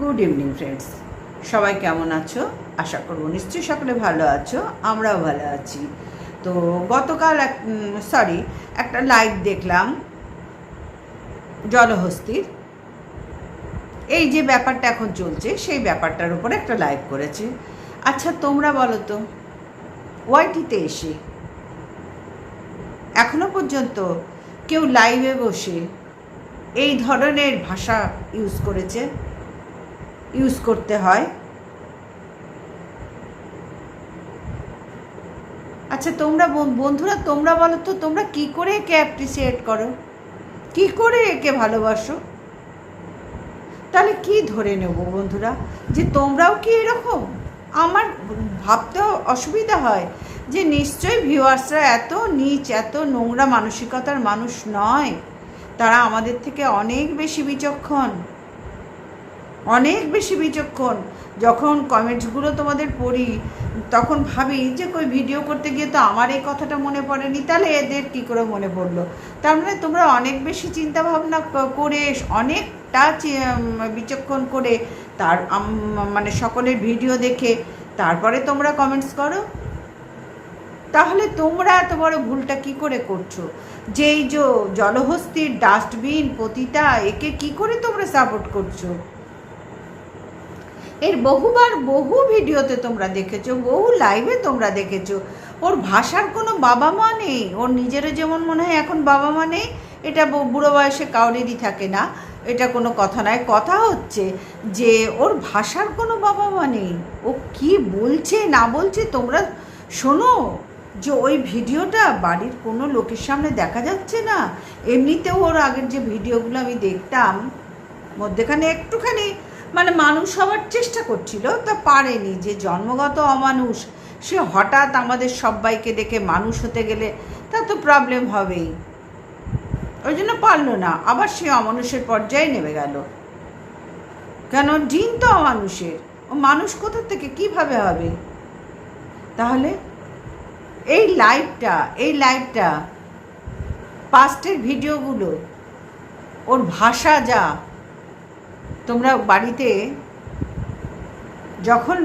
Good evening friends সবাই কেমন আছো? আশা করব নিশ্চয়ই সকলে ভালো আছো, আমরাও ভালো আছি। তো গতকাল এক সরি একটা লাইভ দেখলাম, জলহস্তির। এই যে ব্যাপারটা এখন চলছে, সেই ব্যাপারটার উপরে একটা লাইভ করেছে। আচ্ছা তোমরা বলো তো ওয়াইটিতে এসে, এখনও পর্যন্ত কেউ লাইভে বসে এই ধরনের ভাষা ইউজ করেছে? ইউজ করতে হয়। আচ্ছা তোমরা বন্ধুরা, তোমরা বলো তো, তোমরা কি করে একে অ্যাপ্রিসিয়েট করো? কি করে একে ভালোবাসো? তাহলে কি ধরে নেব বন্ধুরা? যে তোমরাও কি এরকম? আমার ভাবতেও অসুবিধা হয় যে নিশ্চয়ই ভিউয়ার্সরা এত নিচ, এত নোংরা মানসিকতার মানুষ নয়। তারা আমাদের থেকে অনেক বেশি বিচক্ষণ। অনেক বেশি বিচক্ষণ। যখন কমেন্টসগুলো তোমাদের পড়ি, তখন ভাবি যে, কই ভিডিও করতে গিয়ে তো আমার এই কথাটা মনে পড়েনি, তাহলে এদের কী করে মনে পড়ল? তার মানে তোমরা অনেক বেশি চিন্তা ভাবনা করে অনেকটা বিচক্ষণ করে তার মানে সকলের ভিডিও দেখে তারপরে তোমরা কমেন্টস করো। তাহলে তোমরা এত বড় ভুলটা কি করে করছ? যে এই যে জলহস্তির ডাস্টবিন পতিতা একে কি করে তোমরা সাপোর্ট করছ? এর বহুবার বহু ভিডিওতে তোমরা দেখেছ, বহু লাইভে তোমরা দেখেছ। ওর ভাষার কোনো বাবা মা নেই। ওর নিজেরও যেমন মনে হয় এখন বাবা মা নেই, এটা বুড়ো বয়সে কাউরেরই থাকে না। এটা কোনো কথা নয়। কথা হচ্ছে যে ওর ভাষার কোনো বাবা মা নেই। ও কি বলছে, না বলছে, তোমরা শোনো যে ওই ভিডিওটা বাড়ির কোনো লোকের সামনে দেখা যাচ্ছে না। এমনিতেও ওর আগের যে ভিডিওগুলো আমি দেখতাম, মধ্যেখানে একটুখানি মানে মানুষ হওয়ার চেষ্টা করছিল, তা পারেনি যে জন্মগত অমানুষ। সে হঠাৎ আমাদের সবাইকে দেখে মানুষ হতে গেলে তা তো প্রবলেম হবেই। ওই জন্য পারল না, আবার সে অমানুষের পর্যায়ে নেমে গেল। কেন? জিন তো অমানুষের, ও মানুষ কোথা থেকে, কীভাবে হবে? তাহলে এই লাইভটা এই লাইভটা পাস্টের ভিডিওগুলো ওর ভাষা যা তোমরা বাড়িতে যখন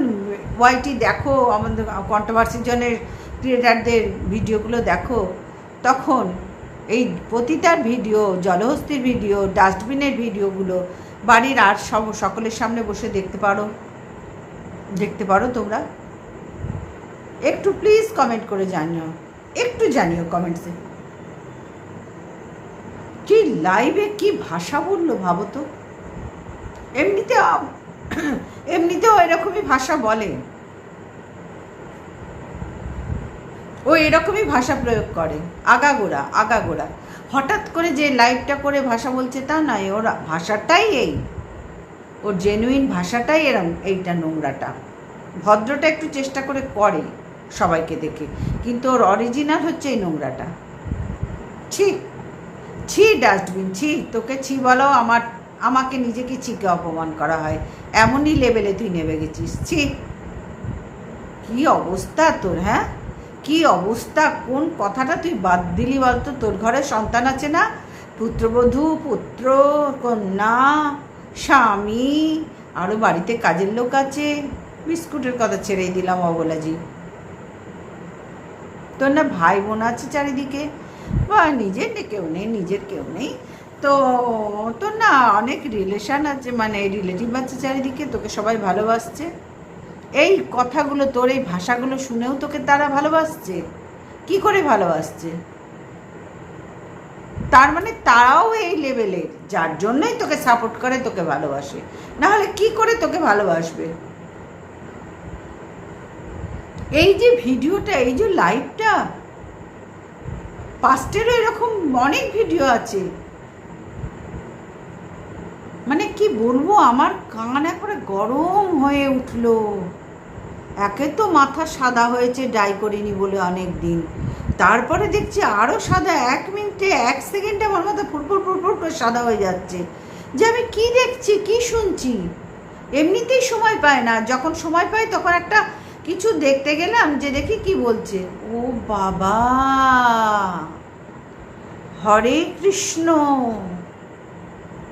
ওয়াইটি দেখো, আমাদের কন্ট্রোভার্সির জনের ক্রিয়েটারদের ভিডিওগুলো দেখো, তখন এই পতিতার ভিডিও, জলহস্তির ভিডিও, ডাস্টবিনের ভিডিওগুলো বাড়ির আর সব সকলের সামনে বসে দেখতে পারো। দেখতে পারো তোমরা। একটু প্লিজ কমেন্ট করে জানিও। একটু জানিও কমেন্টসে কি লাইভে কি ভাষা বলল ভাবো তো। এমনিতে এমনিতেও এরকমই ভাষা বলে। ও এরকমই ভাষা প্রয়োগ করে। আগাগোড়া আগাগোড়া। হঠাৎ করে যে লাইভটা করে ভাষা বলছে তা নয়, ওর ভাষাটাই এই। ওর জেনুইন ভাষাটাই এরম, এইটা নোংরাটা। ভদ্রটা একটু চেষ্টা করে করে সবাইকে দেখে, কিন্তু ওর অরিজিনাল হচ্ছে এই নোংরাটা। ছি ছি ডাস্টবিন ছি, তোকে ছি বলো, আমার আমাকে নিজেকে ছিকে অপমান করা হয়। এমনই লেভেলে তুই নেমে গেছিস। ছি। কি অবস্থা তোর হ্যাঁ? কি অবস্থা? কোন কথাটা তুই বাদ দিলি বলতো? তোর ঘরে সন্তান আছে না? পুত্রবধূ, পুত্র, কন্যা, স্বামী আরও বাড়িতে কাজের লোক আছে। বিস্কুটের কথা ছেড়েই দিলাম অবলাজি। তোর না ভাই বোন আছে চারিদিকে? বা নিজের কেউ নেই, নিজের কেউ নেই। তো তোর না, অনেক রিলেশান আছে মানে এই রিলেটিভ আছে চারিদিকে, তোকে সবাই ভালোবাসছে। এই কথাগুলো তোর, এই ভাষাগুলো শুনেও তোকে তারা ভালোবাসছে? কি করে ভালোবাসছে? তার মানে তারাও এই লেভেলের যার জন্যই তোকে সাপোর্ট করে, তোকে ভালোবাসে। না হলে কি করে তোকে ভালোবাসবে? এই যে ভিডিওটা, এই যে লাইভটা পাস্টেরও এরকম অনেক ভিডিও আছে। মানে কি বলব, আমার কান একবারে গরম হয়ে উঠল। একে তো মাথা সাদা হয়েছে ডাই করিনি বলে অনেক দিন তারপরে দেখছি আরও সাদা, এক মিনিটে, এক সেকেন্ডে আমার মাথা ফুরফুর ফুরফুর করে সাদা হয়ে যাচ্ছে। যে আমি কি দেখছি, কি শুনছি? এমনিতেই সময় পায় না। যখন সময় পাই তখন একটা কিছু দেখতে গেলাম যে দেখি কি বলছে। ও বাবা! হরে কৃষ্ণ!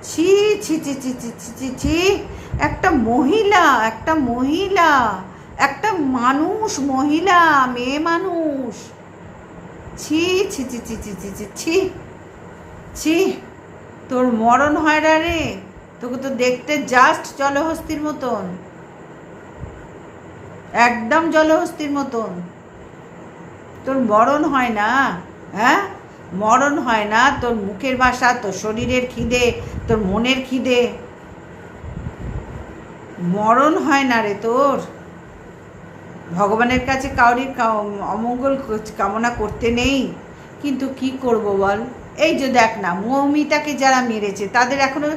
ছি ছি ছি ছি ছি ছি ছি ছি একটা মহিলা একটা মহিলা একটা মানুষ মহিলা মেয়ে মানুষ ছি ছি ছি ছি ছি ছি ছি ছি ছি তোর মরণ হয় না রে তোকে তো দেখতে জাস্ট জলহস্তির মতন একদম জলহস্তির মতন তোর মরণ হয় না হ্যাঁ মরণ হয় না, তোর মুখের ভাষা, তোর শরীরের খিদে, তোর মনের খিদে। মরণ হয় না রে তোর। ভগবানের কাছে কাউরির কা- অমঙ্গল কামনা করতে নেই। কিন্তু কি করব বল? এই যে দেখ না, মৌমিতাকে যারা মেরেছে, তাদের এখনও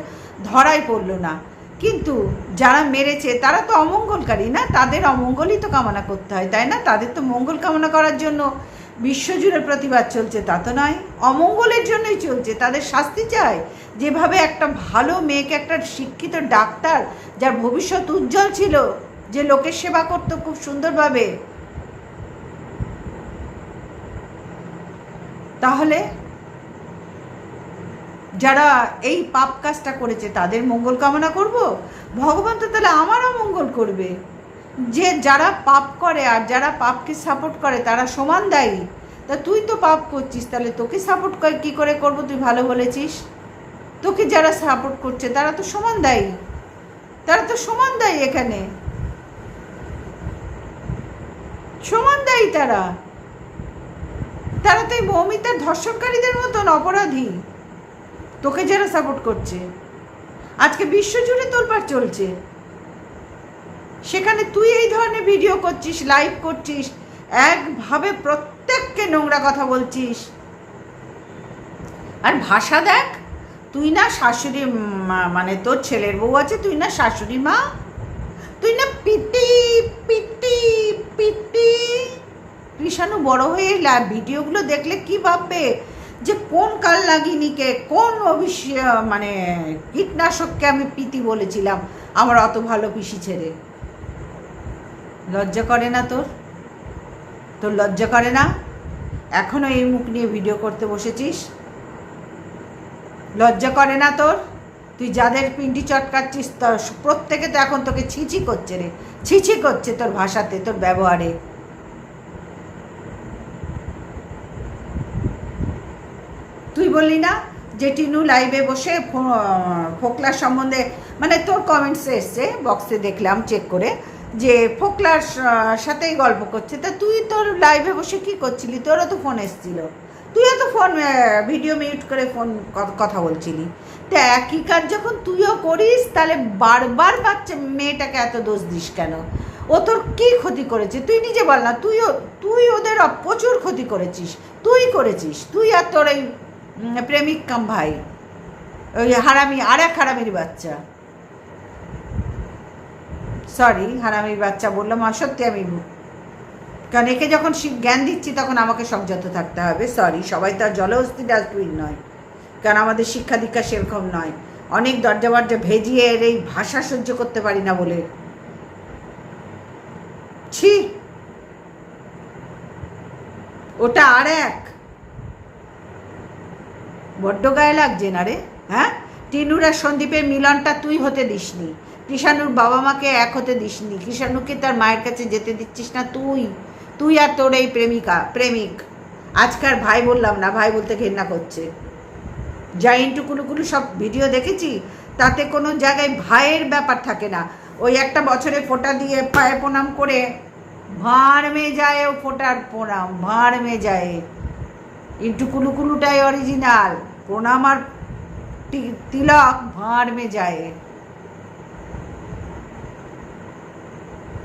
ধরাই পড়ল না। কিন্তু যারা মেরেছে, তারা তো অমঙ্গলকারী না? তাদের অমঙ্গলই তো কামনা করতে হয়, তাই না? তাদের তো মঙ্গল কামনা করার জন্য বিশ্বজুড়ে প্রতিবাদ চলছে, তা তো নয়। অমঙ্গলের জন্যই চলছে। তাদের শাস্তি চায় যেভাবে একটা ভালো মেয়েকে একটা শিক্ষিত ডাক্তার, যার ভবিষ্যৎ উজ্জ্বল ছিল, যে লোকের সেবা করতো খুব সুন্দরভাবে। তাহলে যারা এই পাপ কাজটা করেছে, তাদের মঙ্গল কামনা করব? ভগবান তো তাহলে আমারও মঙ্গল করবে। যে যারা পাপ করে আর যারা পাপকে সাপোর্ট করে, তারা সমান দায়ী। তা তুই তো পাপ করছিস, তাহলে তোকে সাপোর্ট কী করে করব? তুই ভালো বলেছিস? তোকে যারা সাপোর্ট করছে, তারা তো সমান দায়ী। তারা তো সমান দায়ী এখানে। সমান দায়ী তারা। তারা তো এই মৌমিতার ধর্ষণকারীদের মতন অপরাধী। তোকে যারা সাপোর্ট করছে। আজকে বিশ্বজুড়ে তোলপাড় চলছে। সেখানে তুই এই ধরনের ভিডিও করছিস লাইভ করছিস, একভাবে প্রত্যেককে নোংরা কথা বলছিস। আর ভাষা দেখ, তুই না শাশুড়ি মানে তোর ছেলের বউ আছে, তুই না শাশুড়ি মা, তুই না পিটি পিটি পিটি। কৃষাণু বড় হয়ে ভিডিওগুলো দেখলে কি ভাববে? যে কোন কাল লাগিনিকে কোন অবিশ্ব মানে কীটনাশককে আমি পিতি বলেছিলাম, আমার অত ভালো পিসি ছেড়ে লজ্জা করে না তোর? তোর লজ্জা করে না? এখনও এই মুখ নিয়ে ভিডিও করতে বসেছিস? লজ্জা করে না তোর? তুই যাদের পিন্ডি চটকাচ্ছিস প্রত্যেকে তো এখন তোকে ছিছি করছে রে। ছিছি করছে তোর ভাষাতে, তোর ব্যবহারে। তুই বললি না যে টিনু লাইভে বসে ফোকলার সম্বন্ধে মানে তোর কমেন্টসে এসছে বক্সে দেখলাম চেক করে। যে ফোকলার সাথেই গল্প করছে। তা তুই তোর লাইভে বসে কি করছিলি? তোরও তো ফোন এসছিল। তুইও তো ফোন ভিডিও মিউট করে ফোন কথা বলছিলি। তা একই কাজ যখন তুইও করিস, তাহলে বারবার বাচ্চা, মেয়েটাকে এত দোষ দিস কেন? ও তোর কী ক্ষতি করেছে? তুই নিজে বল না, তুইও, তুই ওদের প্রচুর ক্ষতি করেছিস। তুই করেছিস। তুই আর তোর এই প্রেমিক কাম ভাই, ওই হারামি আর এক হারামির বাচ্চা। সরি হারামির বাচ্চা বললাম সত্যি আমি কারণ একে যখন জ্ঞান দিচ্ছি, তখন আমাকে সংযত থাকতে হবে। সরি সবাই তো আর জলহস্তি ডাস্টবিন নয়। কারণ আমাদের শিক্ষা দীক্ষা সেরকম নয়। অনেক দরজা বরজা ভেজিয়ে এর এই ভাষা সহ্য করতে পারি না বলে। ছি! ওটা আর এক। বড্ড গায়ে লাগছে না রে হ্যাঁ? টিনুর আর সন্দীপের মিলনটা তুই হতে দিসনি। কৃষাণুর বাবা মাকে এক হতে দিসনি। কৃষাণুকে তার মায়ের কাছে যেতে দিচ্ছিস না তুই। তুই আর তোর এই প্রেমিকা, প্রেমিক। আজকার ভাই বললাম না, ভাই বলতে ঘেন্না করছে। যা ইন্টু কুলুকুলু সব ভিডিও দেখেছি? তাতে কোনো জায়গায় ভাইয়ের ব্যাপার থাকে না। ওই একটা বছরে ফোঁটা দিয়ে পায়ে প্রণাম করে ভাঁড় মে যায় ও ফোটার প্রণাম, ভাঁড় মে যায় ইন্টু কুলুকুলুটাই অরিজিনাল প্রণাম আর তিলক ভাঁড় মে যায়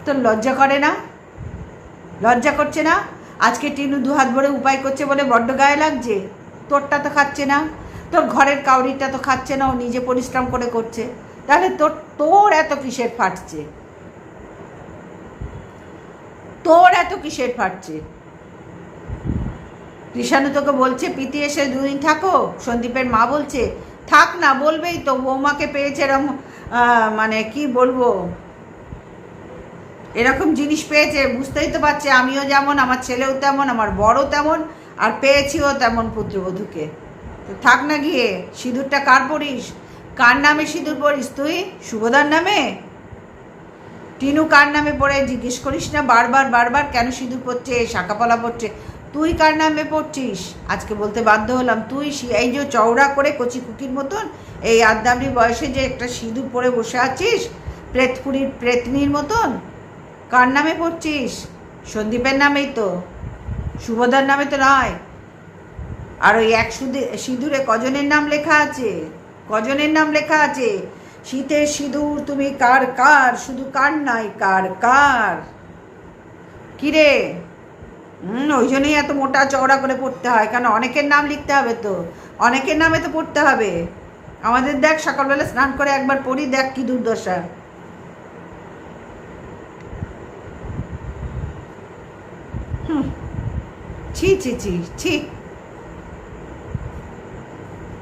তোর লজ্জা করে না? লজ্জা করছে না? আজকে টিনু দু হাত ভরে উপায় করছে বলে বড্ড গায়ে লাগছে। তোরটা তো খাচ্ছে না। তোর ঘরের কাউরিটা তো খাচ্ছে না, ও নিজে পরিশ্রম করে করছে। তাহলে তোর তোর এত কিসের ফাটছে? তোর এত কিসের ফাটছে? কৃষাণু তোকে বলছে পিতি এসে দুদিন থাকো। সন্দীপের মা বলছে, থাক না, বলবেই তো, বৌমাকে পেয়েছে এরম মানে কি বলব? এরকম জিনিস পেয়েছে, বুঝতেই তো পারছে, আমিও যেমন, আমার ছেলেও তেমন, আমার বড় তেমন, আর পেয়েছিও তেমন পুত্রবধূকে। থাক না গিয়ে, সিঁদুরটা কার পরিস? কার নামে সিঁদুর পড়িস তুই? শুভদার নামে? টিনু কার নামে পড়ে? জিজ্ঞেস করিস না, বারবার বারবার কেন সিঁদুর পড়ছে শাঁকাপলা পড়ছে তুই কার নামে পড়ছিস আজকে বলতে বাধ্য হলাম, তুই এই যে চওড়া করে কচি কুকির মতন, এই আদ্যামরি বয়সে যে একটা সিঁদুর পরে বসে আছিস, প্রেতপুরীর, প্রেতনির মতন? কার নামে পড়ছিস? সন্দীপের নামেই তো। শুভদার নামে তো নয়। আর ওই এক সুদে সিঁদুরে কজনের নাম লেখা আছে? কজনের নাম লেখা আছে? শীতের সিঁদুর তুমি কার কার? শুধু কার নয় কার কার? কিরে? হুম, ওই জন্যই এত মোটা চওড়া করে পড়তে হয়। কারণ অনেকের নাম লিখতে হবে তো? অনেকের নামে তো পড়তে হবে। আমাদের দেখ, সকালবেলা স্নান করে একবার পড়ি, দেখ কি দুর্দশা। ছি ছি ছি ছি।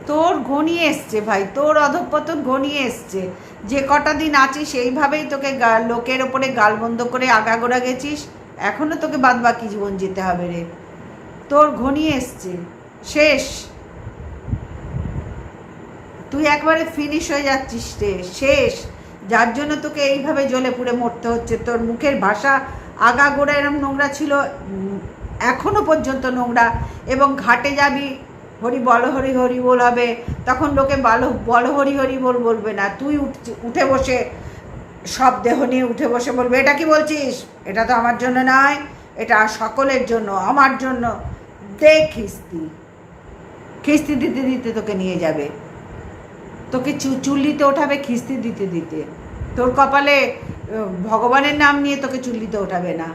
তোর ঘনিয়ে এসছে ভাই, তোর অধঃপতন ঘনিয়ে এসছে। যে কটা দিন আছিস সেইভাবেই তোকে লোকের ওপরে গাল বন্ধ করে আগাগোড়া গেছিস। এখনও তোকে বাদ বাকি জীবন যেতে হবে রে। তোর ঘনিয়ে এসছে। শেষ। তুই একবারে ফিনিশ হয়ে যাচ্ছিস রে। শেষ। যার জন্য তোকে এইভাবে জ্বলে পুড়ে মরতে হচ্ছে। তোর মুখের ভাষা আগাগোড়া এরম নোংরা ছিল উম, এখনও পর্যন্ত নোংরা এবং ঘাটে যাবি হরি বল হরি হরি বল হবে তখন লোকে বলো বল হরি হরি বল বলবে না। তুই উঠ- বসে সব দেহ নিয়ে উঠে বসে বলবে এটা কি বলছিস? এটা তো আমার জন্য নয় এটা সকলের জন্য আমার জন্য। দে খিস্তি খিস্তি দিতে দিতে তোকে নিয়ে যাবে। তোকে চুল্লিতে ওঠাবে খিস্তি দিতে দিতে। তোর কপালে ভগবানের নাম নিয়ে তোকে চুল্লিতে ওঠাবে না।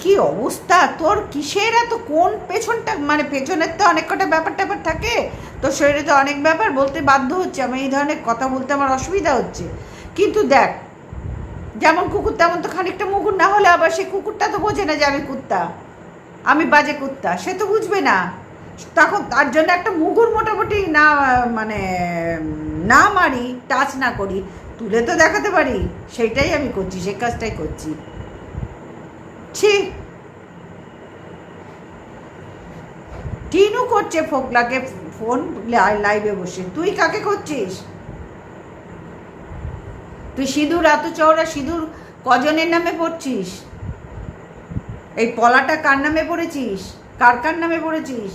কি অবস্থা? তোর কিসের এত কোন পেছনটা? মানে পেছনের তো অনেক কটা ব্যাপার ট্যাপার থাকে। তোর শরীরে তো অনেক ব্যাপার, বলতে বাধ্য হচ্ছে আমি এই ধরনের কথা বলতে আমার অসুবিধা হচ্ছে। কিন্তু দেখ, যেমন কুকুর, তেমন তো খানিকটা মুকুর না হলে আবার সে কুকুরটা তো বোঝে না যে আমি কুত্তা। আমি বাজে কুত্তা, সে তো বুঝবে না। তখন তার জন্য একটা মুগুর মোটামুটি না মানে না মারি, টাচ না করি, তুলে তো দেখাতে পারি, সেইটাই আমি করছি, সেই কাজটাই করছি। ছি। টিনু করছে ফোকলাকে, ফোন লাইভে বসে। তুই কাকে করছিস? তুই সিঁদুর এত চওড়া সিঁদুর কজনের নামে পড়ছিস? এই পলাটা কার নামে পড়েছিস? কার কার নামে পড়েছিস?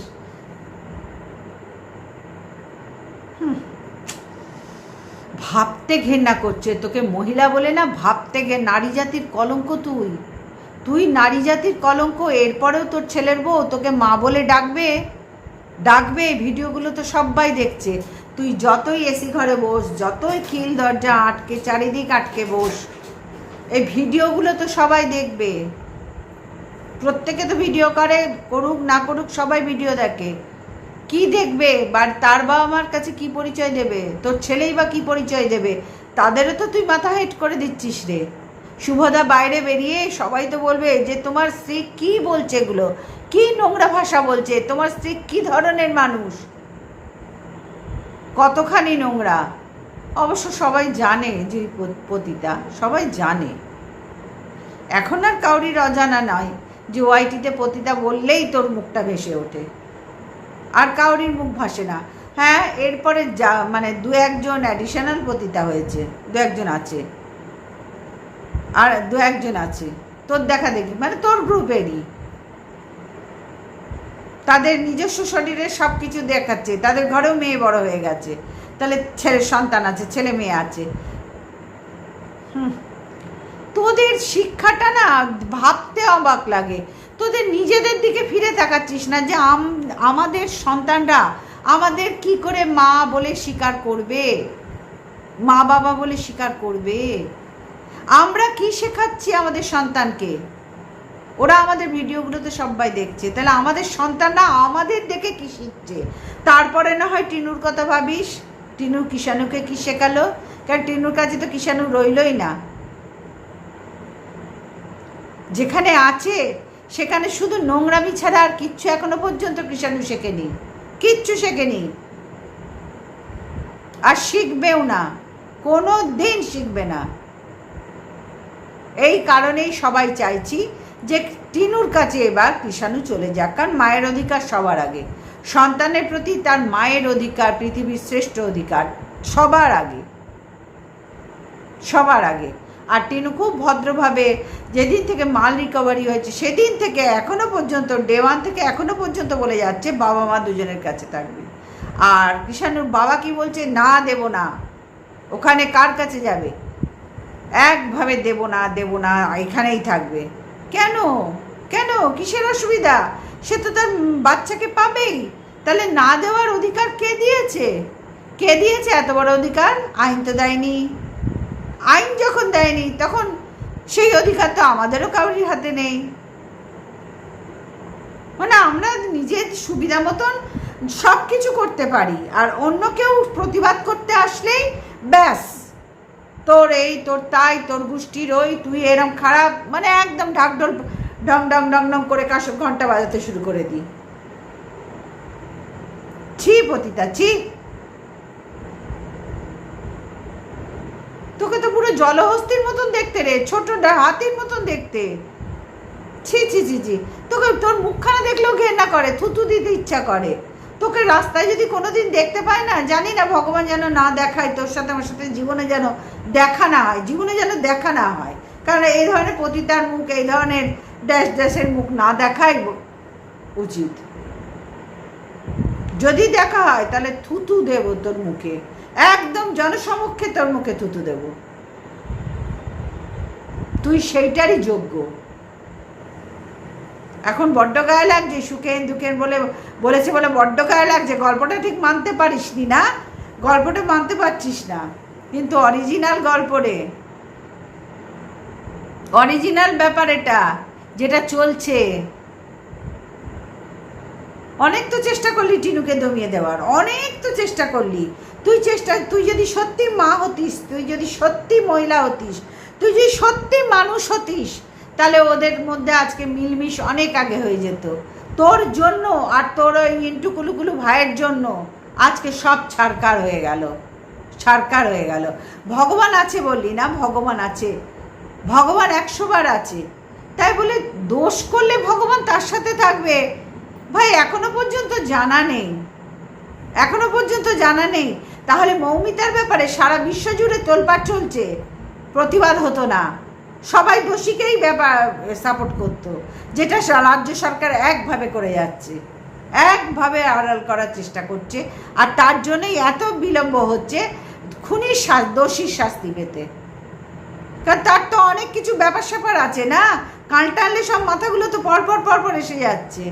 ভাবতে ঘেন্না করছে। তোকে মহিলা বলে না, ভাবতে ঘে নারী জাতির কলঙ্ক তুই। তুই নারী জাতির কলঙ্ক, এরপরেও তোর ছেলের বউ তোকে মা বলে ডাকবে? ডাকবে ভিডিওগুলো তো সবাই দেখছে। তুই যতই এসি ঘরে বস, যতই খিল দরজা আটকে, চারিদিক আটকে বস, এই ভিডিওগুলো তো সবাই দেখবে। প্রত্যেকে তো ভিডিও করে, করুক, না করুক, সবাই ভিডিও দেখে। কি দেখবে? তার বাবা মার কাছে কি পরিচয় দেবে? তোর ছেলেই বা কি পরিচয় দেবে? তাদেরও তো তুই মাথা হেট করে দিচ্ছিস রে। শুভদা বাইরে বেরিয়ে সবাই তো বলবে যে, তোমার স্ত্রী কি বলছে এগুলো? কি নোংরা ভাষা বলছে? তোমার স্ত্রী কি ধরনের মানুষ? কতখানি নোংরা? অবশ্য সবাই জানে যে, পতিতা, সবাই জানে। এখন আর কাউরির অজানা নয় যে, ওয়াইটিতে পতিতা বললেই তোর মুখটা ভেসে ওঠে। আর কাউরির মুখ ভাসে না। হ্যাঁ এরপরে যা মানে দু একজন অ্যাডিশনাল পতিতা হয়েছে, দু একজন আছে। আর দু একজন আছে। তোর দেখা দেখি মানে তোর গ্রুপেরই। তাদের নিজস্ব শরীরে সব কিছু দেখাচ্ছে, তাদের ঘরেও মেয়ে বড় হয়ে গেছে। তাহলে ছেলে, সন্তান আছে, ছেলে মেয়ে আছে। তোদের শিক্ষাটা না ভাবতে অবাক লাগে। তোদের নিজেদের দিকে ফিরে তাকাচ্ছিস না যে আম- আমাদের সন্তানরা আমাদের কি করে মা বলে স্বীকার করবে? মা বাবা বলে স্বীকার করবে? আমরা কি শেখাচ্ছি আমাদের সন্তানকে? ওরা আমাদের ভিডিওগুলোতে সবাই দেখছে। তাহলে আমাদের সন্তানরা আমাদের দেখে কি শিখছে? তারপরে না হয় টিনুর কথা ভাবিস? টিনু কিষাণুকে কি শেখালো? কারণ টিনুর কাছে তো কিষাণু রইলই না। যেখানে আছে সেখানে শুধু নোংরামি ছাড়া আর কিচ্ছু এখনও পর্যন্ত কৃষাণু শেখেনি। কিচ্ছু শেখেনি। আর শিখবেও না। কোনো দিন শিখবে না। এই কারণেই সবাই চাইছি যে টিনুর কাছে এবার কৃষাণু চলে যাক, কারণ মায়ের অধিকার সবার আগে। সন্তানের প্রতি তার মায়ের অধিকার, পৃথিবীর শ্রেষ্ঠ অধিকার সবার আগে। সবার আগে। আর টিনু খুব ভদ্রভাবে যেদিন থেকে মাল রিকভারি হয়েছে, সেদিন থেকে এখনও পর্যন্ত ডে ওয়ান থেকে এখনও পর্যন্ত বলে যাচ্ছে বাবা মা দুজনের কাছে থাকবে। আর কৃষাণুর বাবা কি বলছে? না, দেব না। ওখানে কার কাছে যাবে? একভাবে দেব না দেব না, এখানেই থাকবে। কেন? কেন? কিসের অসুবিধা? সে তো তার বাচ্চাকে পাবেই। তাহলে না দেওয়ার অধিকার কে দিয়েছে? কে দিয়েছে এত বড় অধিকার? আইন তো দেয়নি। আইন যখন দেয়নি, তখন সেই অধিকার তো আমাদেরও কাউরির হাতে নেই। মানে আমরা নিজের সুবিধা মতন সব কিছু করতে পারি, আর অন্য কেউ প্রতিবাদ করতে আসলেই ব্যাস, তোর এই, তোর তাই, তোর গোষ্ঠীর ওই তুই এরম খারাপ মানে একদম ঢাকঢোল ডং ডং ডং ডং করে কাশ ঘণ্টা বাজাতে শুরু করে দিই। ছি পতিতা, ছি। তোকে তো পুরো জলহস্তির মতন দেখতে রে, ছোট হাতির মতন দেখতে। ছি ছি ছি ছি। তোকে তোর মুখখানা দেখলেও ঘেন্না করে, থুতু দিতে ইচ্ছা করে। তোকে রাস্তায় যদি কোনোদিন দেখতে পায় না, জানি না ভগবান যেন না দেখায়, তোর সাথে আমার সাথে জীবনে যেন দেখা না হয়, জীবনে যেন দেখা না হয়। কারণ এই ধরনের পতিতার মুখ, এই ধরনের ড্যাশ ড্যাশের মুখ না দেখাই উচিত। যদি দেখা হয়, তাহলে থুতু দেব তোর মুখে। একদম জনসমক্ষে তোর মুখে থুতু দেব। তুই সেইটারই যোগ্য। এখন বড্ড গায়ে লাগছে, সুখেন, দুখেন বলে বলেছে বলে বড্ড গায়ে লাগছে। গল্পটা ঠিক মানতে পারিস নি? না গল্পটা মানতে পারছিস না। কিন্তু অরিজিনাল গল্প রে অরিজিনাল ব্যাপার এটা যেটা চলছে, অনেক তো চেষ্টা করলি টিনুকে দমিয়ে দেওয়ার, অনেক তো চেষ্টা করলি। তুই চেষ্টা, তুই যদি সত্যি মা হতিস, তুই যদি সত্যি মহিলা হতিস, তুই যদি সত্যি মানুষ হতিস, তাহলে ওদের মধ্যে আজকে মিলমিশ অনেক আগে হয়ে যেত। তোর জন্য আর তোর ওই ইন্টুকুলুকুলু ভাইয়ের জন্য আজকে সব ছাড়কার হয়ে গেল ছাড়কার হয়ে গেল। ভগবান আছে বললি না? ভগবান আছে। ভগবান একশোবার আছে। তাই বলে দোষ করলে ভগবান তার সাথে থাকবে। ভাই, এখনও পর্যন্ত জানা নেই। এখনও পর্যন্ত জানা নেই। তাহলে মৌমিতার ব্যাপারে সারা বিশ্ব জুড়ে তোলপাড় চলছে। প্রতিবাদ হতো না। সবাই দোষীকেই ব্যাপার সাপোর্ট করতো, যেটা রাজ্য সরকার একভাবে করে যাচ্ছে। একভাবে আড়াল করার চেষ্টা করছে। আর তার জন্যই এত বিলম্ব হচ্ছে খুনির দোষীর শাস্তি পেতে। কারণ তার তো অনেক কিছু ব্যাপার স্যাপার আছে না? কাল টানলে সব মাথাগুলো তো পরপর পরপর এসে যাচ্ছে।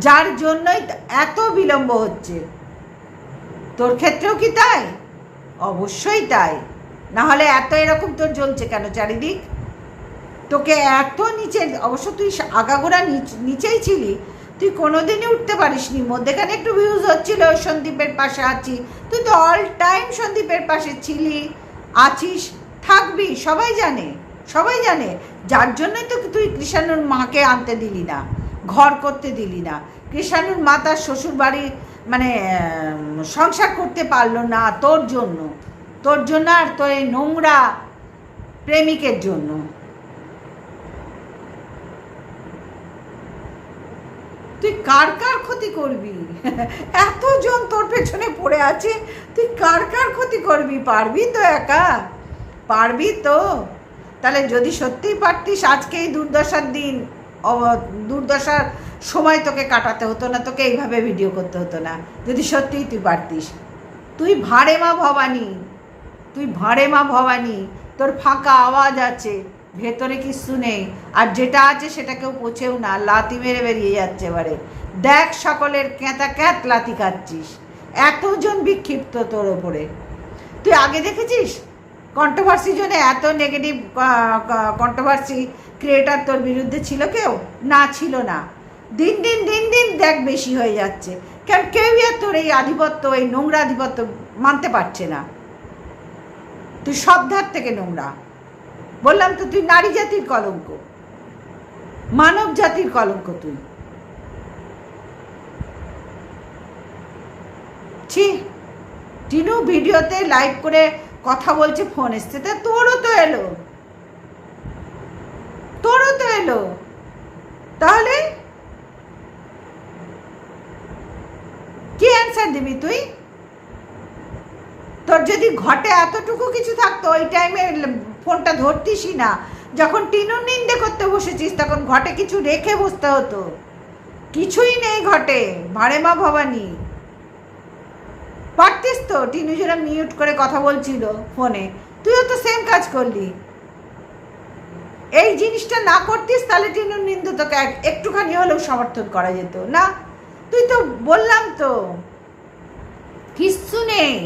যার জন্যই এত বিলম্ব হচ্ছে। তোর ক্ষেত্রেও কি তাই? অবশ্যই তাই। না হলে এত এরকম তোর জ্বলছে কেন চারিদিক? তোকে এত নিচে অবশ্য তুই আগাগোড়া নিচ- নিচেই ছিলি। তুই কোনোদিনই উঠতে পারিসনি। মধ্যেখানে একটু ভিউজ হচ্ছিল, সন্দীপের পাশে আছি। তুই তো অল টাইম সন্দীপের পাশে ছিলি। আছিস, থাকবি, সবাই জানে সবাই জানে। যার জন্যই তো তুই কৃষাণুর মাকে আনতে দিলি না, ঘর করতে দিলি না। কৃষাণুর মা তার শ্বশুর বাড়ি মানে সংসার করতে পারল না তোর জন্য। তোর জন্য আর তোর এই নোংরা প্রেমিকের জন্য। তুই কার কার ক্ষতি করবি? এতজন তোর পেছনে পড়ে আছে, তুই কার কার ক্ষতি করবি? পারবি তো একা? পারবি তো। তাহলে যদি সত্যিই পারতিস আজকে এই দুর্দশার দিন দুর্দশার সময় তোকে কাটাতে হতো না, তোকে এইভাবে ভিডিও করতে হতো না। যদি সত্যিই তুই পারতিস। তুই ভাড়ে মা ভবানী, তুই ভাড়ে মা ভবানী। তোর ফাঁকা আওয়াজ আছে, ভেতরে কিচ্ছু নেই। আর যেটা আছে সেটা কেউ পোছেও না লাতি মেরে বেরিয়ে যাচ্ছে এবারে। দেখ সকলের ক্যাঁতা ক্যাঁত লাতি খাচ্ছিস। এতজন বিক্ষিপ্ত তোর ওপরে। তুই আগে দেখেছিস? কন্ট্রোভার্সি জন্য এত নেগেটিভ কন্ট্রোভার্সি ক্রিয়েটার তোর বিরুদ্ধে ছিল কেউ? না, ছিল না। দিন দিন দিন দিন দেখ বেশি হয়ে যাচ্ছে। কারণ কেউই আর তোর এই আধিপত্য, এই নোংরা আধিপত্য মানতে পারছে না। তুই সব ধার থেকে নোংরা। বললাম তো তুই নারী জাতির কলঙ্ক। মানব জাতির কলঙ্ক তুই। ছি, টিনু ভিডিওতে লাইভ করে কথা বলছে, ফোন এসছে। তা তোরও তো এলো। তোরও তো এলো। তাহলে কি অ্যান্সার দিবি তুই? তোর যদি ঘটে এতটুকু কিছু থাকতো, ওই টাইমে ফোনটা ধরতিসই না। যখন টিনুর নিন্দে করতে বসেছিস, তখন ঘটে কিছু রেখে বসতে হতো। কিছুই নেই ঘটে ভাড়ে মা ভবানী। পারতিস তো? টিনু যেরকম মিউট করে কথা বলছিল ফোনে তুইও তো সেম কাজ করলি। এই জিনিসটা না করতিস, তাহলে টিনুর নিন্দু তোকে এক- একটুখানি হলেও সমর্থন করা যেত, না? তুই তো বললাম তো। কিচ্ছু নেই।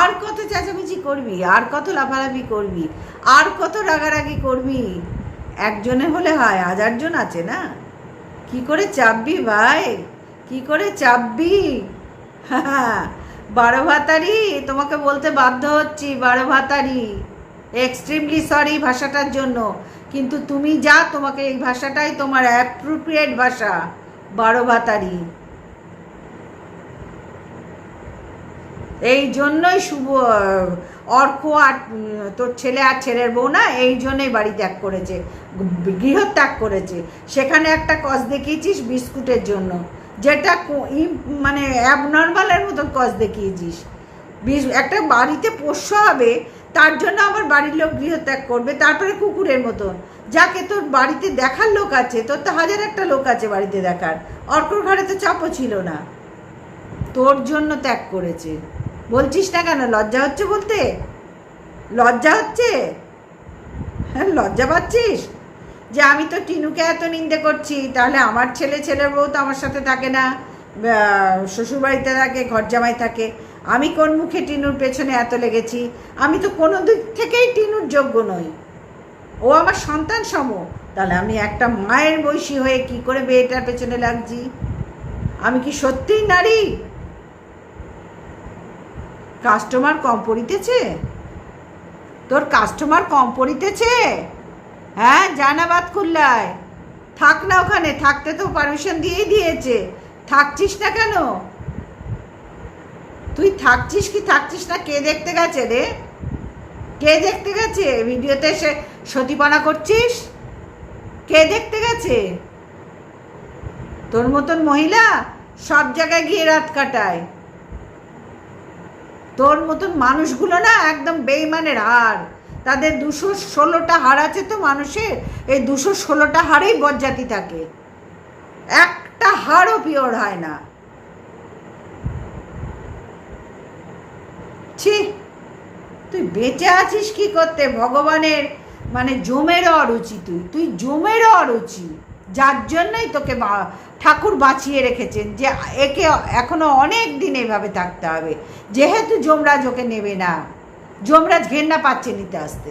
আর কত চেঁচামেচি করবি, আর কত লাফালাফি করবি, আর কত রাগারাগি করবি? একজনে হলে হয়, হাজারজন আছে না? কি করে চাপবি ভাই? কি করে চাপবি? বারো ভাতারি, তোমাকে বলতে বাধ্য হচ্ছি, বারো ভাতারি। এক্সট্রিমলি সরি ভাষাটার জন্য। কিন্তু তুমি যা তোমাকে এই ভাষাটাই তোমার অ্যাপ্রোপ্রিয়েট ভাষা, বারো ভাতারি। এই জন্যই শুভ, অর্ক আর তোর ছেলে আর ছেলের বউ না, এই জন্যই বাড়ি ত্যাগ করেছে গৃহ ত্যাগ করেছে। সেখানে একটা কজ দেখিয়েছিস বিস্কুটের জন্য। যেটা মানে অ্যাবনর্মালের মতো কজ দেখিয়েছিস। একটা বাড়িতে পোষ্য হবে তার জন্য আবার বাড়ির লোক গৃহত্যাগ করবে, তারপরে কুকুরের মতন। যাকে তোর বাড়িতে দেখার লোক আছে, তোর তো হাজার একটা লোক আছে বাড়িতে দেখার। অর্কর ঘরে তো চাপও ছিল না। তোর জন্য ত্যাগ করেছে। বলছিস না কেন, লজ্জা হচ্ছে বলতে? লজ্জা হচ্ছে? হ্যাঁ লজ্জা পাচ্ছিস? যে আমি তো টিনুকে এত নিন্দে করছি, তাহলে আমার ছেলে, ছেলের বউ তো আমার সাথে থাকে না শ্বশুরবাড়িতে থাকে ঘর জামাই থাকে। আমি কোন মুখে টিনুর পেছনে এত লেগেছি? আমি তো কোনো দিক থেকেই টিনুর যোগ্য নই। ও আমার সন্তান সম। তাহলে আমি একটা মায়ের বয়সী হয়ে কি করে মেয়েটার পেছনে লাগছি? আমি কি সত্যিই নারী? কাস্টমার কম পড়িতেছে? তোর কাস্টমার কম পড়িতেছে? হ্যাঁ জানাবাদ খুললায় থাক না ওখানে, থাকতে তো পারমিশন দিয়েই দিয়েছে। থাকছিস না কেন? তুই থাকছিস কি থাকছিস না? কে দেখতে গেছে রে? কে দেখতে গেছে? ভিডিওতে এসে সতীপনা করছিস? কে দেখতে গেছে? তোর মতন মহিলা সব জায়গায় গিয়ে রাত কাটায়। তোর মতন মানুষগুলো না একদম বেইমানের হার তাদের দুশো ষোলোটা হার আছে তো মানুষের, এই দুশো ষোলোটা হারেই বজ্জাতি থাকে। একটা হারও পিওর হয় না। ছি, তুই বেঁচে আছিস কি করতে? ভগবানের মানে জমেরও অরুচি তুই। তুই জমেরও অরুচি। যার জন্যই তোকে ঠাকুর বাঁচিয়ে রেখেছেন যে একে এখনও অনেক দিন এভাবে থাকতে হবে। যেহেতু যমরাজ ওকে নেবে না। যমরাজ ঘেন্না পাচ্ছে নিতে আসতে।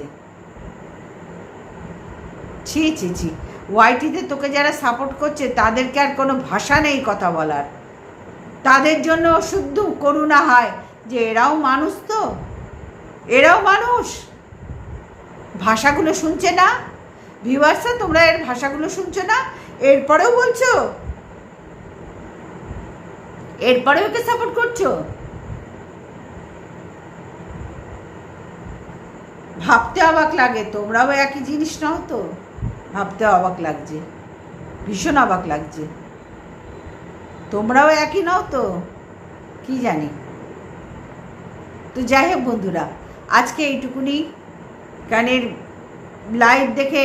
ছি ছি ছি। ওয়াইটিতে তোকে যারা সাপোর্ট করছে, তাদেরকে আর কোনো ভাষা নেই কথা বলার। তাদের জন্য শুদ্ধ করুণা হয়। যে এরাও মানুষ তো, এরাও মানুষ। ভাষাগুলো শুনছে না। ভিউয়ার্সরা তোমরা এর ভাষাগুলো শুনছো না? এরপরেও বলছো? এরপরে ওকে সাপোর্ট করছ? ভাবতে অবাক লাগে, তোমরাও একই জিনিস নাও তো? ভাবতে অবাক লাগছে, ভীষণ অবাক লাগছে। তোমরাও একই নাও তো? কি জানি। তো যাই হোক বন্ধুরা, আজকে এইটুকুনি। কানের লাইভ দেখে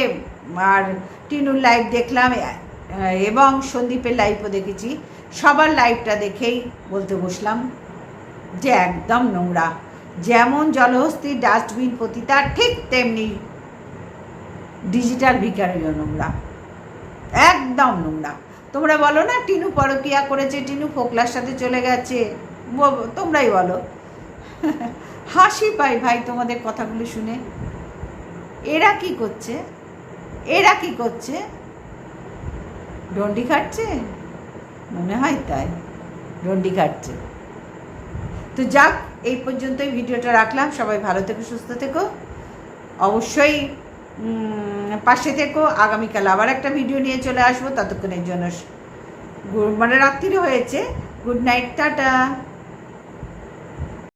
আর টিনুর লাইভ দেখলাম এবং সন্দীপের লাইভও দেখেছি। সবার লাইভটা দেখেই বলতে বসলাম যে একদম নোংরা। যেমন জলহস্তির ডাস্টবিন পতিতা, ঠিক তেমনি ডিজিটাল ভিকারিও নোংরা। একদম নোংরা। তোমরা বলো না, টিনু পরকিয়া করেছে, টিনু ফোকলার সাথে চলে গেছে তোমরাই বলো। হাসি পাই ভাই তোমাদের কথাগুলো শুনে। এরা কি করছে? এরা কি করছে? ডন্ডি খাটছে? মনে হয় তাই। ডন্ডি খাটছে। তো যাক, এই পর্যন্তই ভিডিওটা রাখলাম। সবাই ভালো থেকো, সুস্থ থেকো। অবশ্যই পাশে থেকো। আগামীকাল আবার একটা ভিডিও নিয়ে চলে আসব। ততক্ষণের জন্য মানে রাত্রিরে হয়েছে। Good night, tata.